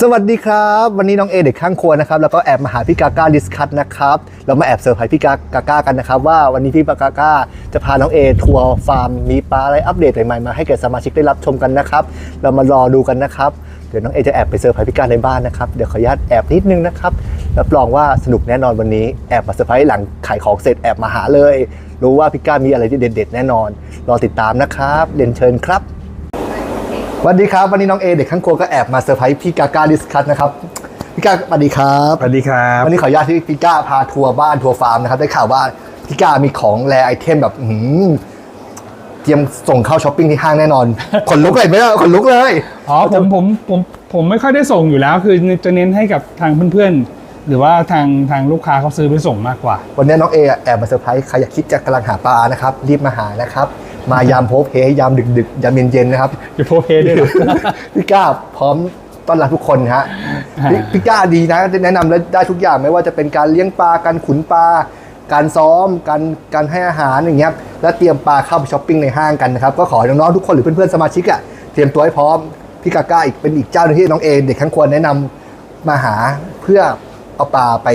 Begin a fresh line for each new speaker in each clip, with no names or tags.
สวัสดีครับ วันนี้น้องเอเด็กข้างครัวนะครับแล้วก็แอบมาหาพี่กาก้าดิสคัทนะครับเรามาแอบเซอร์ไพรส์พี่กากาก้ากันนะครับว่าวันนี้พี่กาก้าจะพาน้องเอทัวร์ฟาร์มมีปลาอะไรอัปเดตใหม่ๆมาให้แก่สมาชิกได้รับชมกันนะครับเรามารอดูกันนะครับเดี๋ยวน้องเอจะแอบไปเซอร์ไพรส์พี่กาในบ้านนะครับเดี๋ยวขออนุญาตแอบนิดนึงนะครับรับรองว่าสนุกแน่นอนวันนี้แอบมาเซอร์ไพรส์หลังขายของเสร็จแอบมาหาเลย รู้ว่าพี่กามีอะไรที่เด็ด ๆ แน่นอน รอติดตามนะครับเรียนเชิญครับ วัสดีครับ วันนี้น้องเอเด็กข้างครัวก็แอบมาเซอร์ไพรส์พี่กาก้าดิสคัทนะครับพี่กาสวัสดีครับ
สวัสดีครับ
วันนี้ขออนุญาตที่พี่ก้าพาทัวร์บ้านทัวร์ฟาร์มนะครับได้ข่าวว่าพี่ก้ามีของแรไอเทมแบบอื้อหือเตรียมส่งเข้าช้อปปิ้งที่ห้างแน่นอนขนลุกเลยไหมล่ะขนลุกเลย
อ๋อผมผมผมผมไม่ค่อยได้ส่งอยู่แล้ว คือจะเน้นให้กับทางเพื่อนๆ หรือว่าทางทางลูกค้าเขาซื้อไปส่งมากกว่า
วันนี้น้องเอแอบมาเซอร์ไพรส์ใครอยากคิดจะกำลังหาปลานะครับรีบมาหานะครับ มายามโพเพยามดึกๆยามเย็นๆนะครับ
อย่าโพสเพด้วยนะ
พี่ก้าพร้อมต้อนรับทุกคนฮะพี่พี่ก้าดีนะแนะนำและได้ทุกอย่างไม่ว่าจะเป็นการเลี้ยงปลาการขุนปลาการซ้อมการการให้อาหารอย่างเงี้ยแล้วเตรียมปลาเข้าไปช้อปปิ้งในห้างกันนะครับก็ขอให้น้องๆทุกคนหรือเพื่อนๆสมาชิกอะเตรียมตัวให้พร้อมพี่กาก้าอีกเป็นอีกเจ้าหนึงที่น้องเอเด็กข้างควรแนะนำมาหาเพื่อเอาปลาไป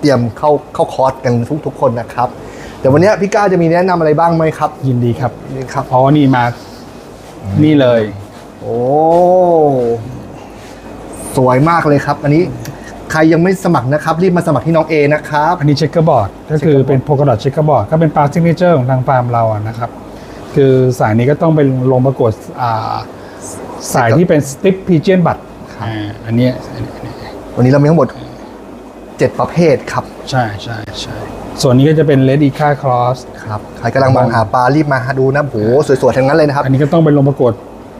เตรียมเข้าเข้าคอร์สกันทุกๆคนนะครับ แต่วันนี้พี่ก้าจะมีแนะนำอะไรบ้างไหมครับ
ยินดีครับ
นี่ครับ
อ๋อนี่มา นี่เลย
โอ้สวยมากเลยครับ อันนี้ใครยังไม่สมัครนะครับ รีบมาสมัครที่น้องเอนะครับ
อันนี้เช็คเกอร์บอร์ดก็คือเป็นโพกดอทเช็คเกอร์บอร์ดก็เป็นปลาซิกเนเจอร์ของทางฟาร์มเราอะนะครับ คือสายนี้ก็ต้องไปลงประกวดอ่าสายที่เป็นสติปพีเจียนบัตอ่าอันเนี้ยอันนี้อันนี้
วันนี้เรามีทั้งหมด 7 ประเภทครับ
ใช่ใช่ใช่ ส่วนนี้ก็จะเป็นเลดอีค่าครอส
ครับใครกำลังมองหาปลารีบมาดูนะโหสวยๆทั้งนั้นเลยนะครับ
อันนี้ก็ต้องไปลงประกวด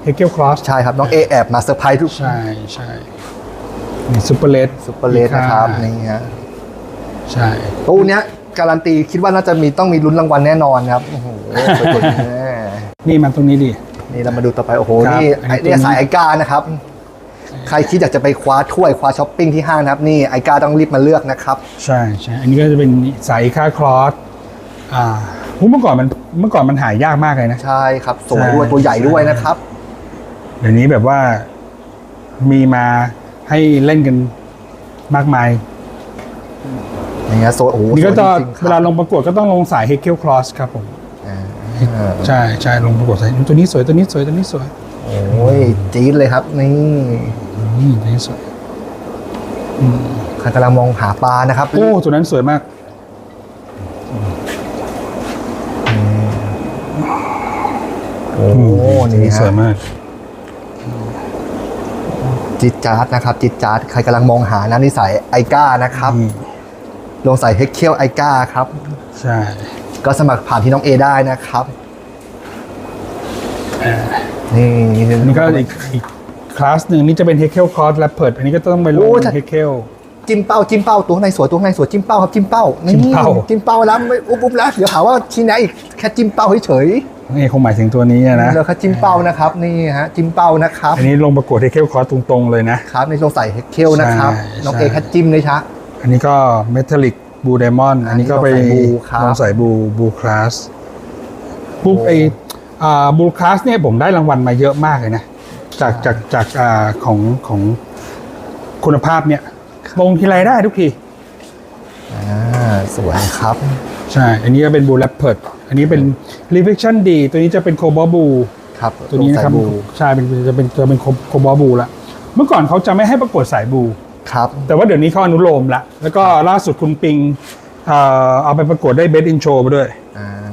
เฮเกลครอส
ใช่ครับ น้องเอแอบมาเซอร์ไพรส์ทุก
ใช่ใช่นี่ซูเปอร์เลด
ซุปเปอร์เลสนะครับนี่ฮะ
ใช่
ตู้เนี้ยการันตีคิดว่าน่าจะมีต้องมีลุ้นรางวัลแน่นอนครับโอ้โหสวยๆแน่
นี่มาตรงนี้ดิ
นี่เรามาดูต่อไปโอ้โห
ครับ
นี่
อันนี้
ไอเนี่ย
ตัวนี้
สายไอการนะครับ ใครคิดอยากจะไปคว้าถ้วยคว้าช้อปปิ้งที่ห้างนะครับนี่ไอการต้องรีบมาเลือกนะครับ
ใช่ใช่อันนี้ก็จะเป็นสายค่าครอสอ่าหุ้เมื่อก่อนมันเมื่อก่อนมันหายากมากเลยนะ
ใช่ครับสวยด้วย
ใช่
ตัวใหญ่ด้วยนะครับ
เดี๋ยวนี้แบบว่ามีมาให้เล่นกันมากมาย
อย่างเงี้ยโซโอ้โห
นี่ก็จะ
สวยจริงๆครับ
เวลาลงประกวดก็ต้องลงสายเฮเกลครอสครับผม
อ่า
ใช่ใช่ลงประกวดสายตัวนี้สวยตัวนี้สวยตัวนี้สวย
โอ้ยจี๊ดเลยครับ นี่
อืมตัวนี้สวย
ใครกำลังมองหาปลานะครับ
โอ้ตัวนั้นสวยมาก
โอ้
ตัว
นี่
นี้สวย
ฮะ
มาก
จิตจาร์ดนะครับ จิตจาร์ดใครกำลังมองหานะนี่สายไอก้านะครับ
นี่
ลงใส่เฮกเคียวไอก้าครับ
ใช่
ก็สมัครผ่านที่น้องเอได้นะครับ
อ่า
นี่
อันนี้ก็อีกอีกคลาสหนึ่งนี่จะเป็นเฮเ e ลคอร์สแรปเพิร์ดอันนี้ก็ต้องไปลง
โอ้ถ้า
เฮเ e ล
จิ้มเป้าจิ้มเป้าตัวข้างในสวยตัวข้างในสวยจิ้มเป้าครับจิ้มเป้านี่
จิ้มเป้า
จิ้มเป้าแล้วไม่อุ๊บอุ๊บแล้วเดี๋ยวหาว่าชี้แนะอีกแค่จิ้มเป้าเฉย
นี่คงหมายถึงตัวนี้อะนะ
ๆแล้วแค่จิ้มเป้านะครับนี่ฮะจิ้มเป้านะครับ
อันนี้ลงประกวดเฮเ e ลคอร์สตรงๆเลยนะ
ครับในลงใส่เฮกเคียวนะครับ
ใช่
น้อง
ใช่
เอแค่จิ้มเลยชะ
อันนี้ก็เมทัลลิกบูไดมอนด์อันนี้ก็ไป
อันนี้ลงใส่ Blue ครับ
ลงใส่บูบูคลาสบู
โอ้
ไอ อ่าบูคลาสเนี่ยผมได้รางวัลมาเยอะมากเลยนะ จากจากจากอ่าของของคุณภาพเนี่ยลงทีไรได้ทุกที
อ่าสวยครับ
ใช่ อันนี้ก็เป็นบูแรปเพิร์ดอันนี้เป็น reflection D ตัวนี้จะเป็นโคบอลบู
ครับ
ตัวนี้นะครับ
ลงใส่บู
ใช่เป็นจะเป็นจะเป็นโคบอลบูละเมื่อก่อนเขาจะไม่ให้ประกวดสายบู
ครับ
แต่ว่าเดี๋ยวนี้เขาอนุโลมละแล้วก็ล่าสุดคุณปิงเอ่อเอาไปประกวดได้เบสอินโชไปด้วย
อ่า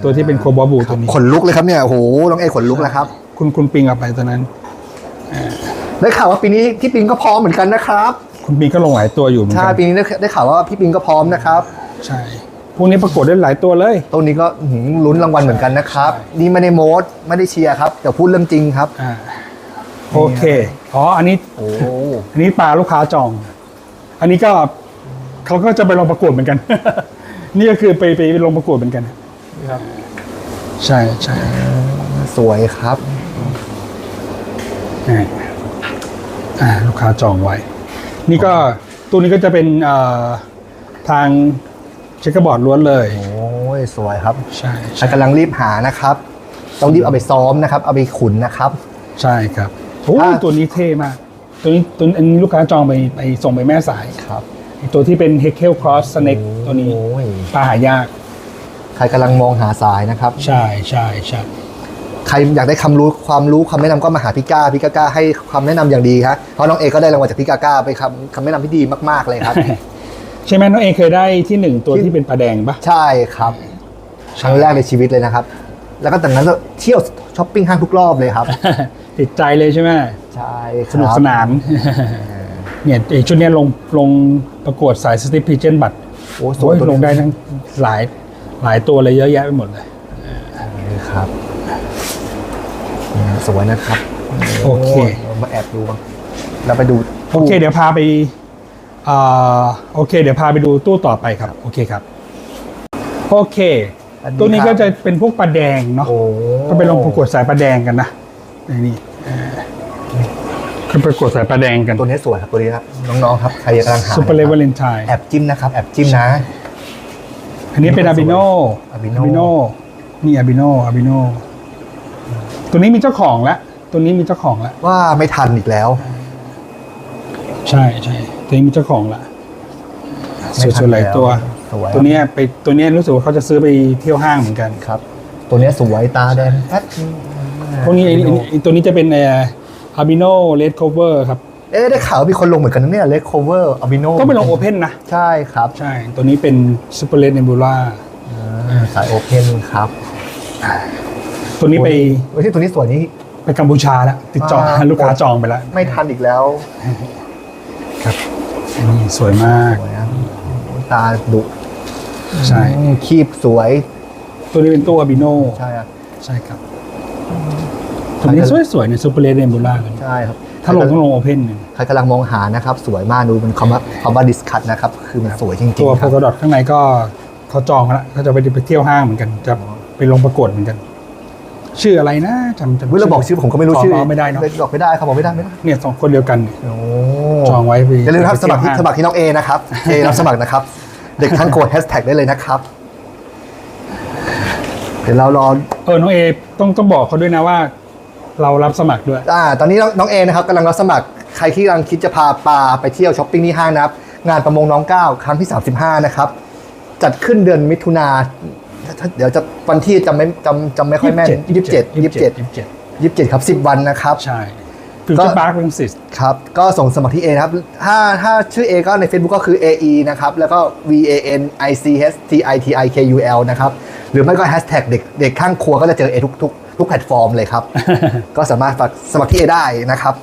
ตัวที่เป็นโคบอลบูตัวนี้
ขนลุกเลยครับเนี่ยโอ้โหน้องเอขนลุกแล้วครับ
คุณคุณปิงเอาไปตัวนั้น
ได้ข่าวว่าปีนี้พี่ปิงก็พร้อมเหมือนกันนะครับ
คุณปิงก็ลงหลายตัวอยู่เหมือน
ใช่
กัน
ปีนี้ได้ได้ข่าวว่าพี่ปิงก็พร้อมนะครับ
ใช่พวกนี้ประกวดได้หลายตัวเลย
ตัวนี้ก็อื้อหือลุ้นรางวัลเหมือนกันนะครับ นี่ไม่ได้โม้ไม่ได้เชียร์ครับแต่พูดเรื่องจริงครับ
อ่าโอเคอ๋ออันนี้
โอ้
อันนี้ปลาลูกค้าจอง อันนี้ก็เขาก็จะไปลงประกวดเหมือนกัน นี่ก็คือไปไปลงประกวดเหมือนกัน
ครับ
ใช่ใช่
สวยครับ
อ่าอ่าลูกค้าจองไว้ นี่ก็ตัวนี้ก็จะเป็นเอ่อทางเช็คเกอร์บอร์ดล้วนเลย
โอ้ยสวยครับ
ใช่
ใคร
ใช่
กำลังรีบหานะครับ ต้องรีบเอาไปซ้อมนะครับ เอาไปขุนนะครับ
ใช่ครับโอ้
อ่า
ตัวนี้เท่มาก ตัวนี้ตัวนี้อันนี้ลูกค้าจองไปไปส่งไปแม่สาย
ครับ
ไอ้ตัวที่เป็น Hekel Cross Snake ตัวนี้
โอ้ย
ปลาหายาก
ใครกำลังมองหาสายนะครับ
ใช่ใช่ใช่
ใครอยากได้คำรู้ความรู้คำแนะนำก็มาหาพี่ก้าพี่ก้าให้คำแนะนำอย่างดีครับเพราะน้องเอก็ได้รางวัลจากพี่ก้าไปคำคำแนะนำที่ดีมากๆเลยครับ
ใช่ไหมน้องเอเคยได้ที่หนึ่งตัวที่เป็นปลาแดงปะ
ใช่ครับครั้งแรกในชีวิตเลยนะครับ แล้วก็จากนั้นก็เที่ยวช้อปปิ้งห้างทุกรอบเลยครับ
ติดใจเลยใช่ไหม
ใช่ครับ
สนุกสนานเนี่ยไอ้ชุดเนี้ยลงลงประกวดสายสติปพีเจนบัต
โอ้ส
โอ้
วย
ย
ตัว
ลงได้ทั้งหลาย หลายตัวเลยเยอะแยะไปหมดเลย
นี้ครับอืมสวยนะครับ
โอเคา
มาแอบดูบ้างเราไปดู
โอเค เดี๋ยวพาไปอ่าโอเค เดี๋ยวพาไปดูตู้ต่อไปครับ โอเคครับ โอเคตัวนี้ก็จะเป็นพวกปลาแดงเนาะ
โอ้
ก็ไปลงประกวดสายปลาแดงกันนะในนี่เออก็ประกวดสายปลาแดงกัน
ตัวนี้สวยครับตัวนี้ครับน้องๆครับใครกำลังหา
ซูเปอร์เลเว
นะ
เล
ครับ
นไทน์
แอบจิ้มนะครับแอบจิ้มนะ
อันนี้เป็นอาบิโน
Albino
บิโนนี่อาบิโนอาบิโนตัวนี้มีเจ้าของแล้วตัวนี้มีเจ้าของแล้ว
ว่าไม่ทันอีกแล้ว
ใช่ใช่ตัวนี้มีเจ้าของละส
ไม่ทัน
วยๆหลายตัว
สวย
ตัวเนี้ยไปตัวเนี้ยรู้สึกว่าเขาจะซื้อไปเที่ยวห้างเหมือนกัน
ครับ ตัวนี้สวยตาแดงแป๊ด
พวกนี้ไอ้ไอ้ไอ้ตัวนี้จะเป็นอาบิโนเลดโคเวอร์ครับ
เอ๊ะได้ข่าวว่ามีคนลงเหมือนกันนะเนี่ยเลคโคเวอร์อาบิโน
ก็ไปลงโอเพนนะ
ใช่ครับ
ใช่ ตัวนี้เป็นซูเปอร์เลดเนบูล่า
อ่าสายโอเพนครับ
ตัวนี้ไป
โอ้ยที่ตัวนี้สวยนี่
ไปกัมพูชาแล้วติดจอง
อ่า
ลูกค้าจองไปแล้ว
ไม่ทันอีกแล้ว
ครับอันนี้สวยมาก
สวยนะโอ้ยตาดุ
ใช่
อืมคีบสวย
ตัวนี้เป็นตัวอาบิโน
ใช่ครับ
ใช่ครับตัวนี้สวยๆเนี่ยซูเปอร์เลดเนบูล่าเลย
ใช่ครับ
ถ้าลงต้องลงโอเพนหนึ่ง
ใครกำลังมองหานะครับ สวยมากดูเป็นคำว่าคำว่าดิสคัตนะครับ คือมันสวยจริง
ตัว
ๆ
โพ
ครับ
กดอทข้างในก็เขาจองมาแล้วเขาจะไปไปเที่ยวห้างเหมือนกันจะไปลงประกวดเหมือนกัน ชื่ออะไรนะจำจำ
เวลาบอกชื่อผมก็ไม่รู้ชื่อ
ไม่ได้เนาะ
บอกไม่ได้ครับบอกไม่ได้ไม่ได้
เนี่ยสองคนเดียวกัน
โอ้
จองไว้ไป
อย่าลืมครับ
ไป
สมัครที่
เที่ยวห้าง
สมัครที่น้องเอนะครับเอรับสมัครนะครับ เด็กทั้งโกดแฮชแท็กได้เลยนะครับเดี๋ยวเรารอ
เออน้องเอต้องต้องบอกเขาด้วยนะว่า เรารับสมัครด้วย
อ่าตอนนี้น้องน้องเอนะครับกำลังรับสมัครใครที่กำลังคิดจะพาปลาไปเที่ยวช้อปปิ้งที่ห้างนะครับ งานประมงน้องเก้าครั้งที่ 35 นะครับ จัดขึ้นเดือนมิถุนาถ้าเดี๋ยวจะวันที่จำไม่จำจำไม่ค่อยแม่น
ยี่
ยี่
สิ
สิ
บบเจ็
เจ็
ด
ดยี่สิบเจ็ด
ยี่สิบเจ็ด
ยี่สิบเจ็ดครับสิบวันนะครับ
ใช่ฟิวเจอร์พาร์คเวงซิส
ครับ ก็ส่งสมัครที่ A นะครับ ถ้าถ้าชื่อ A ก็ใน Facebook ก็คือ AE นะครับ แล้วก็ V A N I C H T I T I K U L นะครับ หรือไม่ก็แฮชแท็กเด็กเด็กข้างครัวก็จะเจอ A ทุกทุก ทุกแพลตฟอร์มเลยครับ ก็สามารถฝากสมัครที่ A ได้นะครับ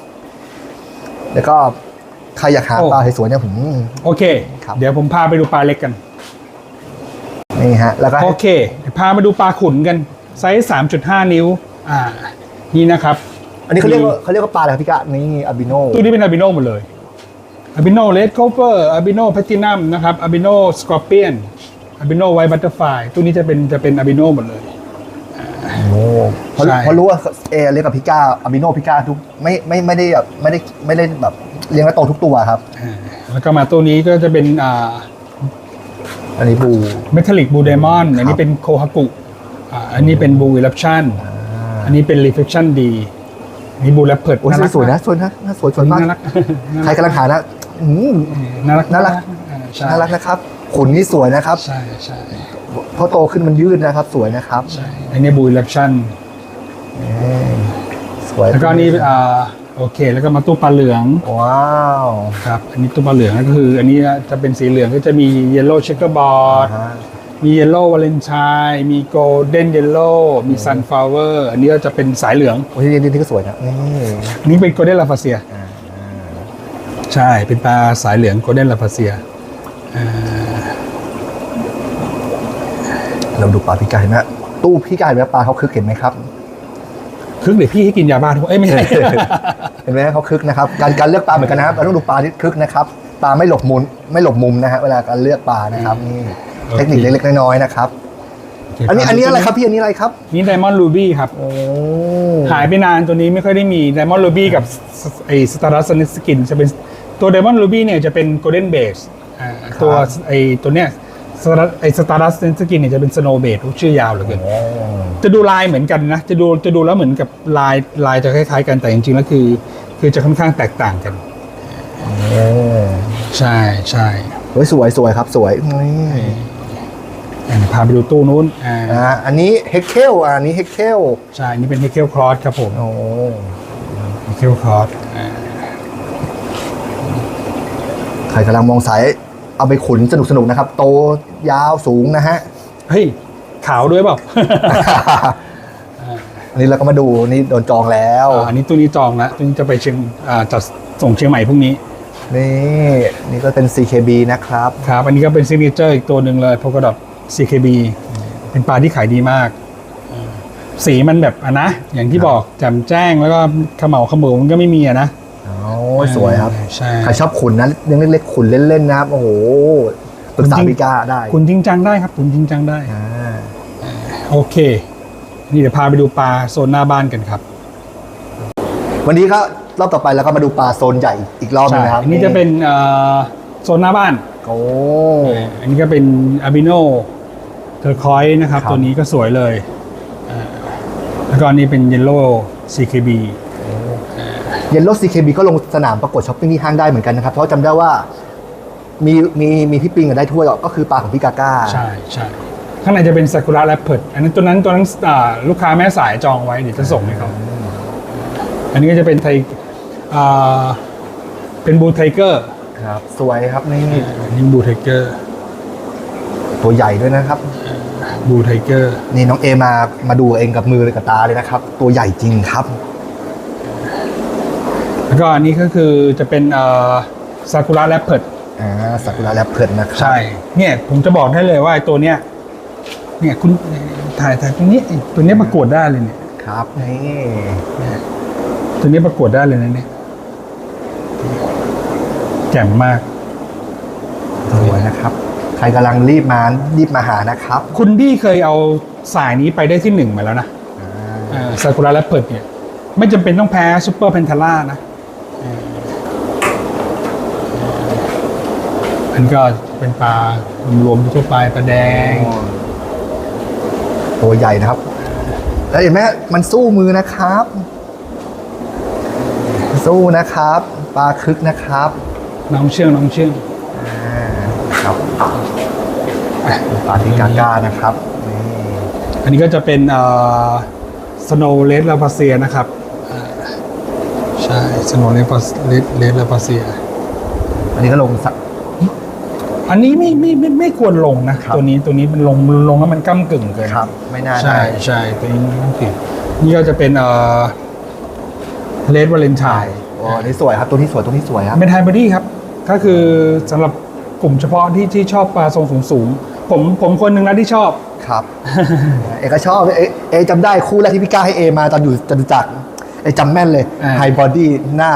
แล้วก็ใครอยากหา
โอ้
ปลาสวยๆเนี่ยผม
โอเค
ครับ
เดี๋ยวผมพาไปดูปลาเล็กกัน
นี่ฮะ แล้วก็
โอเคเดี๋ยวพามาดูปลาขุนกัน ไซส์3.5นิ้ว อ่า นี่นะครับ
อันนี้เขาเรียกว่าเขาเรียกว่าปลาอะไรครับพี่กะนี่อาบิโน
ตู้นี้เป็นอาบิโนหมดเลยอาบิโนเลดโคเ e อร์อาบิโนแพตินัมนะครับอาบิโนสกอร์เปียนอาบิโนไวบัตเตอร์ไฟตู้นี้จะเป็นจะเป็นอาบิโนหมดเลย
โอ้ เพราะ
ใช่
เพราะรู้ว่าเอเรียกกับพิก้าอาบิโนพิก้าทุกไม่ไม่ไม่ได้แบบไม่ได้ไม่ได้แบบเลี้ยงแล้วโตทุกตัวครับ
อ่าแล้วก็มาตู้นี้ก็จะเป็นอ่า
อันนี้บู
เมทัลลิกบูเดมอนอันนี้เป็นโคฮากุอ่าอันนี้เป็นบูวิลัปชันอันนี้เป็นรีเฟ c ชั่นดีนี่บูแรปเพิร์ด
โอ้ยสวยๆนะสวยนะน่าสวยสวยมาก
น่ารัก
ใครกำลังหานะอืม
น่ารัก
น่ารัก
อ่ใช่
น่ารักนะครับ ขุนนี่สวยนะครับ
ใช่ใช่
เพราะโตขึ้นมันยืดนะครับ สวยนะครับ
ใช่อันนี้บูวิลัปชัน
เอ้ย สวย
แล้วก็อันนี่อ่าโอเค แล้วก็มาตู้ปลาเหลือง
ว้าว
ครับ อันนี้ตู้ปลาเหลืองก็คือ อันนี้จะเป็นสีเหลืองก็จะมีเยลโล่เชคเกอร์บอร์ด
อ่าฮะ
มีเยลโล่วาเลนไทน์มีโกลเด้นเยลโล่มีซันฟลาวเวอร์อันนี้ก็จะเป็นสายเหลือง
โอ้ยนี่นี่ก็สวยนะนี่
อันนี้เป็นโกลเด้นลาฟาเซียใช่เป็นปลาสายเหลืองโกลเด้นลาฟาเซีย
เราดูปลาพี่กายเห็นไหมตู้พี่กายเห็นไหมปลาเขาคึกเห็นไหมครับ
คึกเดี๋ยวพี่ให้กินยาบ้าทุกเอ้ยไม่ใช่
เห็นไหมเขาคึกนะครับ การการเลือกปลาเหมือนกันนะครับเราต้องดูปลาที่คึกนะครับปลาไม่หลบมุมไม่หลบมุมนะฮะเวลาการเลือกปลานะครับนี่
โอเค
เทคนิคเล็กๆน้อยๆนะครับ อันนี้อันนี้อะไรครับพี่อันนี้อะไรครับ
นี่ไดมอนด์รูบี้ครับ
โอ้
หายไปนานตัวนี้ไม่ค่อยได้มีไดมอนด์รูบี้กับไอสตาร์ดัสนิสกินจะเป็นตัวไดมอนด์รูบี้เนี่ยจะเป็นโกลเด้นเบสตัวไอตัวเนี้ย ไอสตาร์ดัสนิสกินเนี่ยจะเป็นสโนว์เบสชื่อยาวเหลือเกิน
โอ้
จะดูลายเหมือนกันนะ จะดูจะดูแล้วเหมือนกับลายลายจะคล้ายๆกันแต่จริงๆแล้วคือ คือคือจะค่อนข้างแตกต่างกัน
เออ
ใช่ใช่
เฮ้ยสวยสวยครับสวยนี่
อะพาไปดูตู้นู้นอ่า
อ่าอันนี้เฮกเคลอันนี้เฮกเคล
ใช่อันนี่เป็นเฮเ e ลคลอสครับผม
โอ้
เฮเ e ลคลอส
ใครกำลังมองสาย เอาไปขุนสนุกสนุกๆนะครับ โตยาวสูงนะฮะ
เฮ้ย ขาวด้วยเปล่า
อันนี้เราก็มาดูนี่โดนจองแล้ว
อ่าอันนี้ตู้นี้จองแล้วตู้นี้จะไปเชียงอ่าจัดส่งเชียงใหม่พรุ่งนี้
นี่ นี่ก็เป็น CKB นะครับ
ครับ อันนี้ก็เป็นซิกเนเจอร์อีกตัวหนึ่งเลย p o l k a dot CKB เป็นปลาที่ขายดีมาก สีมันแบบอะนะ อย่างที่
ครับ
บอกแจ่มแจ้งแล้วก็เขมเหลาเขมือมันก็ไม่มีอะนะ
โอ้ ยสวยครับ
ใช่
ใครชอบขุนนะเรื่องเล็กๆขุนเล่นๆนะครับ โอ้โหปรึกษาพี่ก้าได้
คุณจริงจังได้ครับคุณจริงจังได้
อ่า
โอเค นี่เดี๋ยวพาไปดูปลาโซนหน้าบ้านกันครับ
วันนี้ก็รอบต่อไปแล้วก็มาดูปลาโซนใหญ่อีกรอบหนึงนะครับ
อันนี้จะเป็นเอ่อโซนหน้าบ้าน
โอ้
อันนี้ก็เป็นอาบิโนเทอร์คอยนะครับ
ครับ
ตัวนี้ก็สวยเลยอ่าแล้วก็อันนี้เป็นเยลโล่ CKB
เยลโล่ CKB ก็ลงสนามประกวดช้อปปิ้งที่ห้างได้เหมือนกันนะครับ เพราะจำได้ว่ามีมีมีพี่ปิงกับได้ถ้วยก็คือปลาของพี่กาก้า
ใช่ใช่ข้างในจะเป็นซากุระแรปเพิร์ดอันนั้นตัวนั้นตัวนั้นอ่าลูกค้าแม่สายจองไว้เดี๋ยวจะส่งให้เขาอันนี้ก็จะเป็นไทอ่าเป็นบูไทเกอร์
ครับ สวยครับนี่
อันนี้บูไทเกอร์
ตัวใหญ่ด้วยนะครับ
บูไทเกอร์
นี่น้องเอมามาดูเองกับมือเลยกับตาเลยนะครับ ตัวใหญ่จริงครับ
แล้วก็อันนี้ก็คือจะเป็นซากุระแรปเพิร์ด
อ่าสักุระแลบเพิร์นนะครับ
ใช่เนี่ยผมจะบอกได้เลยว่าไอ้ตัวเนี้ยเนี่ยคุณถ่ายถ่ายตรงนี้ไอ้ตัวเนี้ยประกวดได้เลยเนี่ย
ครับนี่
ตัวเนี้ยประกวดได้เลยนะเนี่ยแจ่มมาก
สวยนะครับ ใครกำลังรีบมารีบมาหานะครับ
คุณดี้เคยเอาสายนี้ไปได้ที่หนึ่งมาแล้วนะซากุระแรปเปิดเนี่ย ไม่จำเป็นต้องแพ้ซูเปอร์เพนทาร่านะ อันก็เป็นปลารวมๆทั่วไปปลาแดง
ตัวใหญ่นะครับ แล้วเห็นไหมมันสู้มือนะครับ สู้นะครับ ปลาคึกนะครับ
น้องเชื่องน้องเชื่อง
อ่าครับปลาที่กาก้านะครับนี่
อันนี้ก็จะเป็นสโนว์เลสลาพาเซียนะครับอ่าใช่สโนว์เลสเลสลาพาเซีย
อันนี้ก็ลงสัก
อันนี้ไม่ไม่ไม่ไม่ควรลงนะ
ครับ
ตัวนี้ตัวนี้มันลงลงแล้วมันก้ากึ่งเกิน
ครับ ไม่น่า
ใช่
ได้
ใช่ตัวนี้มันก้ากึ่งนี่ก็จะเป็นเลสวาเลนไทน์
โอ้อันนี่สวยครับ ตัวนี้สวยตัวนี้สวยครับ
เป็นไฮบอดี้ครับ ก็คือสำหรับกลุ่มเฉพาะที่ที่ชอบปลาทรงสูงสูงๆผมผมคนหนึ่งนะที่ชอบ
ครับ เอกก็ชอบเอเอจำได้คู่แรกที่พี่ก้าให้เอมาตอนอยู่จตุจักรเอจำแม่นเลย
อ่า
ไฮบอดี้หน้า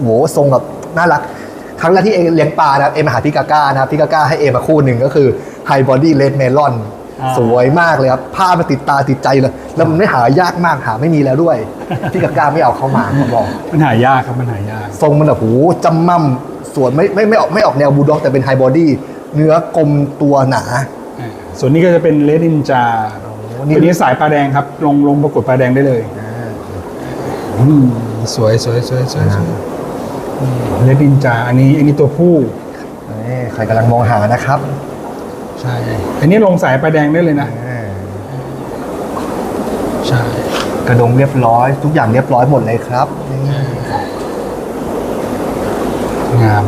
โหทรงแบบน่ารัก ครั้งแรกที่เอเลี้ยงปลานะครับเอมาหาพี่กาก้านะครับพี่กาก้าให้เอมาคู่หนึ่งก็คือไฮบอดี้เลดเมลอนสวยมากเลยครับผ้ามันติดตาติดใจเลยแล้วมันไม่หายากมากหาไม่มีแล้วด้วย พี่กาก้าไม่เอาเข้ามาผมบอก
มันหายากครับมันหายาก
ทรงมันแบบโหจำมั่มสวยไม่ไม่ไม่ออกไม่ออกแนวบูลด็อกแต่เป็นไฮบอดี้เนื้อกลมตัวหนา
อ่าส่วนนี้ก็จะเป็นเลดนินจา
นี่
ตัวนี้สายปลาแดงครับ ลงลงประกวดปลาแดงได้เลยอืมสวยสวยสวยสวยสวย เลดนินจาอันนี้อันนี้ตัวผู้
นี่ใครกำลังมองหานะครับ
ใช่ อันนี้ลงสายปลาแดงได้เลยนะ
อ่า
ใช่
กระดงเรียบร้อย ทุกอย่างเรียบร้อยหมดเลยครับนี่
งาม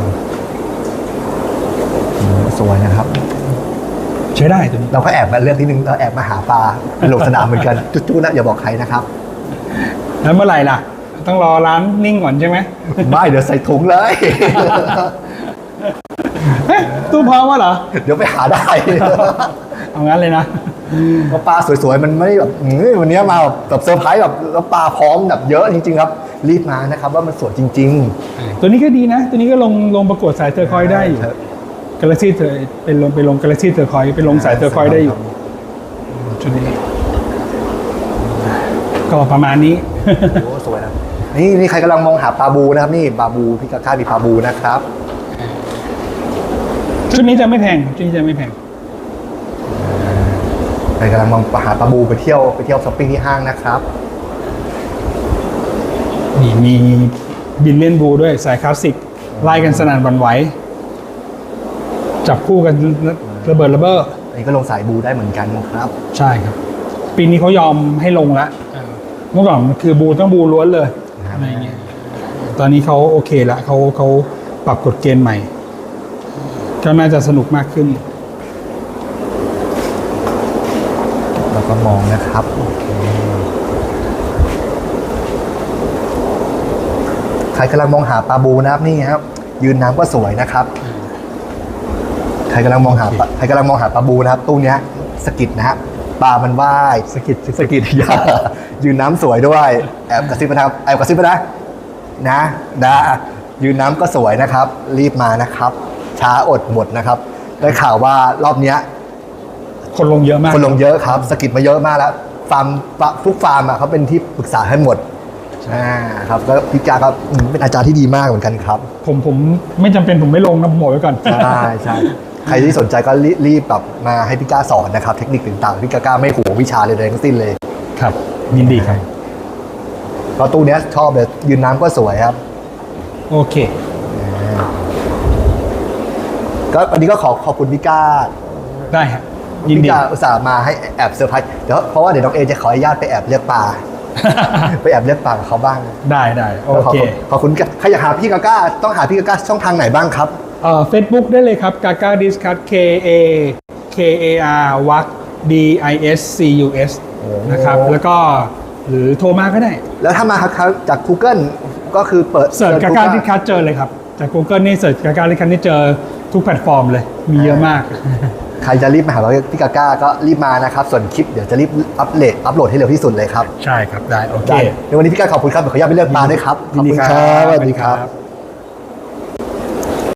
สวยนะครับ
ใช้ได้ตัวนี้
เราก็แอบมาเลือกที่นึง เราแอบมาหาปลาลงสนามเหมือนกัน จุ๊ๆนะอย่าบอกใครนะครับ
แล้วเมื่อไหร่ล่ะ ต้องรอร้านนิ่งก่อนใช่ไหม
ไม่เดี๋ยวใส่ถุงเลย
เฮ้ยตู้พร้อมวะเหรอ
เดี๋ยวไปหาได้
เอางั้นเลยนะ
เพราะปลาสวยๆ มันไม่ได้แบบอื้อวันนี้มาแบบแบบเซอร์ไพรส์แบบแล้วปลาพร้อมแบบเยอะจริงๆครับ รีบมานะครับว่ามันสวยจริง
ตัวนี้ก็ดีนะ ตัวนี้ก็ลงลงประกวดสายเทอร์คอยด์ได้อยู่
ครับ
กาแล็กซี่เธอเป็นลงเป็นลงกาแล็กซี่เทอร์คอยด์เป็นลงสายเทอร์คอยด์ได้อยู่ชุดนี้ ก็ประมาณนี้
ๆ โอ้สวยนะ นี่นี่ใครกำลังมองหาปลาบูนะครับ นี่ปลาบูพี่กาก้ามีปลาบูนะครับ
ชุดนี้จะไม่แพงชุดนี้จะไม่แพง
ใครกำลังมองหาปลาบูไปเที่ยวไปเที่ยวช้อปปิ้งที่ห้างนะครับ
นี่มีบินเลียนบูด้วยสายคลาสสิกไล่กันสนั่นหวันไหว จับคู่กันระเบิดระเบ้อ
อันนี้ก็ลงสายบูได้เหมือนกันครับ
ใช่ครับ ปีนี้เขายอมให้ลงละเมื่อก่อนมันคือบูต้องบูล้วนเลย
ครับ
อะไรเงี้ยตอนนี้เขาโอเคละเขาเขาปรับกฎเกณฑ์ใหม่ ก็น่าจะสนุกมากขึ้น
เราก็มองนะครับโอเคใครกำลังมองหาปลาบูนะครับนี่ครับ ยืนน้ำก็สวยนะครับใครกำลังมองหาปลาใครกำลังมองหาปลาบูนะครับตู้เนี้ยสะกิดนะฮะ ปลามันว่าย
สะกิด
สะกิดยายืนน้ำสวยด้วย แอบกระซิบนะครับแอบกระซิบไปนะนะนะยืนน้ำก็สวยนะครับ รีบมานะครับ ช้าอดหมดนะครับ ได้ข่าวว่ารอบเนี้ย
คนลงเยอะมาก
คนลงเยอะครับ สกิดมาเยอะมากแล้วฟาร์มทุกฟาร์มอะเขาเป็นที่ปรึกษาให้หมดอ่าครับก็พี่กาก็อืมเป็นอาจารย์ที่ดีมากเหมือนกันครับ
ผมผมไม่จำเป็นผมไม่ลงนะผมบอกไว้ก่อน
ใช่ใช่ ใครที่สนใจก็รีรีบแบบมาให้พี่ก้าสอนนะครับ เทคนิคต่างๆพี่กาก้าไม่หัวงวิชาเลยเลยทั้งสิ้นเลย
ครับ ยินดีครับ
ก็ตู้เนี้ยชอบเลยยืนน้ำก็สวยครับ
โอเค
ก็วันนี้ก็ขอขอบคุณพี่ก้า
ได้ครับยิน
พี่
ดี
ก้าอุตส่าห์มาให้แอบเซอร์ไพรส์เดี๋ยวเพราะว่าเดี๋ยวน้องเอจะขออนุญาตไปแอบเลือกปลาไปแอบเลือกปลากับเขาบ้าง
ได้ได้โอ
ขอบ
เค
คุณขอบคุณใครอยากหาพี่กาก้าต้องหาพี่กาก้าช่องทางไหนบ้างครับ
เอ่อเฟซบุ๊กได้เลยครับกา a าดิสคัท K A K A R วัก D I S C U S นะครับ แล้วก็หรือโทรมาก็ได้
แล้วถ้ามาครับจาก Google ก็คือเปิด
เสิร์ชกา a า
Google
ดิสคัทเจอเลยครับ จาก Google นี่เสิร์ชกา a าดิสคัทนี่เจอทุกแพลตฟอร์มเลย มีเยอะมาก
ใครจะรีบมาหาเราพี่กาก้าก็รีบมานะครับ ส่วนคลิปเดี๋ยวจะรีบอัปโหลดอัปโหลดให้เร็วที่สุดเลยครับ
ใช่ครับ ได้ โอเค
ได้ในวันนี้พี่กาขอบคุณครับเดี๋ยวขออนุญาตไปเลือกปลาด้วยครับ
ยินดีครับ
ขอบคุณครับ สวัสดีครับ
สวัสดีครับ